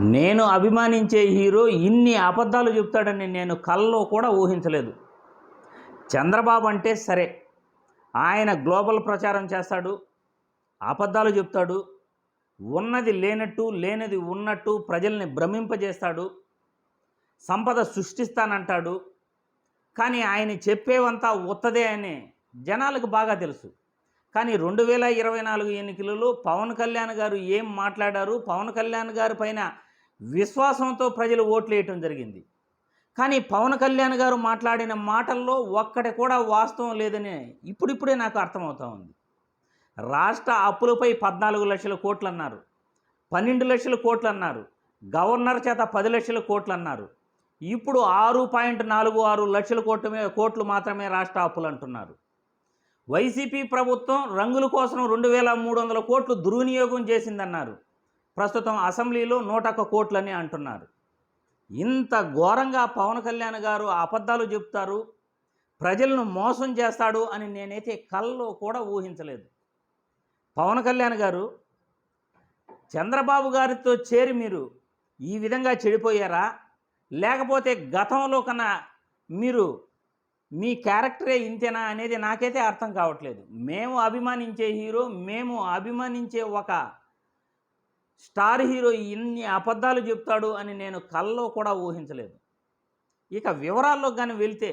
నేను అభిమానించే హీరో ఇన్ని అబద్ధాలు చెప్తాడని నేను కల్లో కూడా ఊహించలేదు. చంద్రబాబు అంటే సరే. ఆయన గ్లోబల్ ప్రచారం చేస్తాడు అబద్ధాలు చెప్తాడు ఉన్నది లేనట్టు లేనిది ఉన్నట్టు ప్రజల్ని భ్రమింపజేస్తాడు సంపద సృష్టిస్తానంటాడు. కానీ ఆయన చెప్పేవంతా ఉత్తదే అని జనాలకు బాగా తెలుసు. కానీ రెండు వేల ఇరవై నాలుగు ఎన్నికలలో పవన్ కళ్యాణ్ గారు ఏం మాట్లాడారు? పవన్ కళ్యాణ్ గారి పైన విశ్వాసంతో ప్రజలు ఓట్లు వేయటం జరిగింది. కానీ పవన్ కళ్యాణ్ గారు మాట్లాడిన మాటల్లో ఒక్కటి కూడా వాస్తవం లేదని ఇప్పుడిప్పుడే నాకు అర్థమవుతా ఉంది. రాష్ట్ర అప్పులపై పద్నాలుగు లక్షల కోట్లు అన్నారు పన్నెండు లక్షల కోట్లు అన్నారు గవర్నర్ చేత పది లక్షల కోట్లు అన్నారు ఇప్పుడు ఆరు పాయింట్ నాలుగు ఆరు లక్షల కోట్లమే కోట్లు మాత్రమే రాష్ట్ర అప్పులు అంటున్నారు. వైసీపీ ప్రభుత్వం రంగుల కోసం రెండు వేల మూడు వందల కోట్లు దుర్వినియోగం చేసిందన్నారు. ప్రస్తుతం అసెంబ్లీలో నూట ఒక్క కోట్లని అంటున్నారు. ఇంత ఘోరంగా పవన్ కళ్యాణ్ గారు అబద్ధాలు చెప్తారు ప్రజలను మోసం చేస్తాడు అని నేనైతే కల్లో కూడా ఊహించలేదు. పవన్ కళ్యాణ్ గారు చంద్రబాబు గారితో చేరి మీరు ఈ విధంగా చెడిపోయారా? లేకపోతే గతంలో కన్నా మీరు మీ క్యారెక్టరే ఇంతేనా అనేది నాకైతే అర్థం కావట్లేదు. మేము అభిమానించే హీరో మేము అభిమానించే ఒక స్టార్ హీరో ఇన్ని అబద్ధాలు చెప్తాడు అని నేను కల్లో కూడా ఊహించలేదు. ఇక వివరాల్లో కానీ వెళ్తే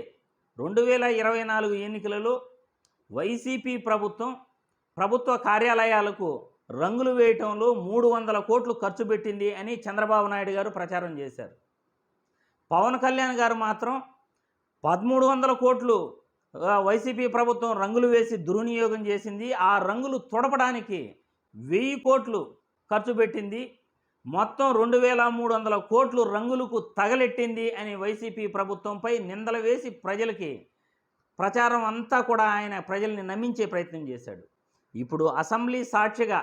రెండు వేల ఇరవై నాలుగు ఎన్నికలలో వైసీపీ ప్రభుత్వం ప్రభుత్వ కార్యాలయాలకు రంగులు వేయటంలో మూడు వందల కోట్లు ఖర్చు పెట్టింది అని చంద్రబాబు నాయుడు గారు ప్రచారం చేశారు. పవన్ కళ్యాణ్ గారు మాత్రం పదమూడు వందల కోట్లు వైసీపీ ప్రభుత్వం రంగులు వేసి దుర్వినియోగం చేసింది. ఆ రంగులు తుడపడానికి వెయ్యి కోట్లు ఖర్చు పెట్టింది. మొత్తం రెండు వేల మూడు వందల కోట్లు రంగులకు తగలెట్టింది అని వైసీపీ ప్రభుత్వంపై నిందలు వేసి ప్రజలకి ప్రచారం అంతా కూడా ఆయన ప్రజల్ని నమ్మించే ప్రయత్నం చేశాడు. ఇప్పుడు అసెంబ్లీ సాక్షిగా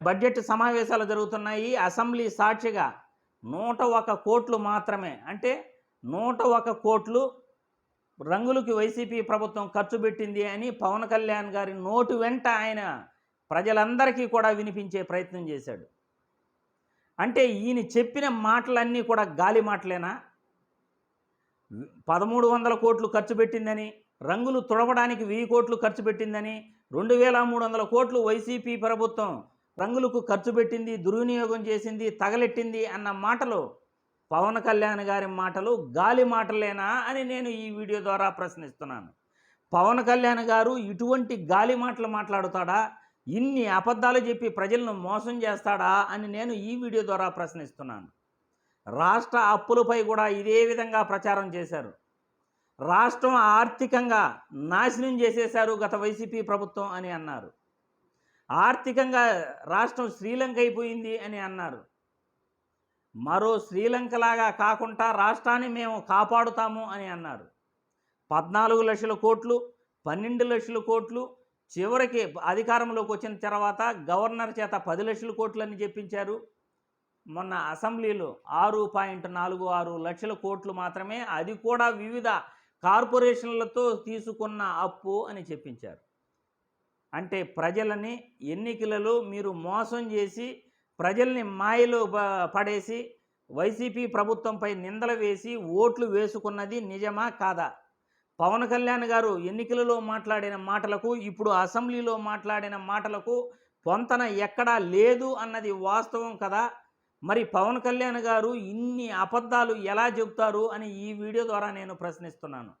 బడ్జెట్ సమావేశాలు జరుగుతున్నాయి. అసెంబ్లీ సాక్షిగా నూట ఒక కోట్లు మాత్రమే అంటే నూట ఒక కోట్లు రంగులకి వైసీపీ ప్రభుత్వం ఖర్చు పెట్టింది అని పవన్ కళ్యాణ్ గారి నోటు వెంట ఆయన ప్రజలందరికీ కూడా వినిపించే ప్రయత్నం చేశాడు. అంటే ఈయన చెప్పిన మాటలన్నీ కూడా గాలి మాటలేనా? పదమూడు వందల కోట్లు ఖర్చు పెట్టిందని రంగులు తుడవడానికి వెయ్యి కోట్లు ఖర్చు పెట్టిందని రెండు వేల మూడు వందల కోట్లు వైసీపీ ప్రభుత్వం రంగులకు ఖర్చు పెట్టింది దుర్వినియోగం చేసింది తగలెట్టింది అన్న మాటలు పవన్ కళ్యాణ్ గారి మాటలు గాలి మాటలేనా అని నేను ఈ వీడియో ద్వారా ప్రశ్నిస్తున్నాను. పవన్ కళ్యాణ్ గారు ఇటువంటి గాలి మాటలు మాట్లాడుతాడా? ఇన్ని అబద్ధాలు చెప్పి ప్రజలను మోసం చేస్తాడా అని నేను ఈ వీడియో ద్వారా ప్రశ్నిస్తున్నాను. రాష్ట్ర అప్పులపై కూడా ఇదే విధంగా ప్రచారం చేశారు. రాష్ట్రం ఆర్థికంగా నాశనం చేసేశారు గత వైసీపీ ప్రభుత్వం అని అన్నారు. ఆర్థికంగా రాష్ట్రం శ్రీలంక అయిపోయింది అని అన్నారు. మరో శ్రీలంకలాగా కాకుండా రాష్ట్రాన్ని మేము కాపాడుతాము అని అన్నారు. పద్నాలుగు లక్షల కోట్లు పన్నెండు లక్షల కోట్లు చివరికి అధికారంలోకి వచ్చిన తర్వాత గవర్నర్ చేత పది లక్షల కోట్లని చెప్పించారు. మొన్న అసెంబ్లీలో ఆరు పాయింట్ నాలుగు ఆరు లక్షల కోట్లు మాత్రమే అది కూడా వివిధ కార్పొరేషన్లతో తీసుకున్న అప్పు అని చెప్పించారు. అంటే ప్రజలని ఎన్నికలలో మీరు మోసం చేసి ప్రజల్ని మాయలో పడేసి వైసీపీ ప్రభుత్వంపై నిందలు వేసి ఓట్లు వేసుకున్నది నిజమా కాదా? పవన్ కళ్యాణ్ గారు ఎన్నికలలో మాట్లాడిన మాటలకు ఇప్పుడు అసెంబ్లీలో మాట్లాడిన మాటలకు పొంతన ఎక్కడా లేదు అన్నది వాస్తవం కదా. మరి పవన్ కళ్యాణ్ గారు ఇన్ని అబద్ధాలు ఎలా చెబుతారు అని ఈ వీడియో ద్వారా నేను ప్రశ్నిస్తున్నాను.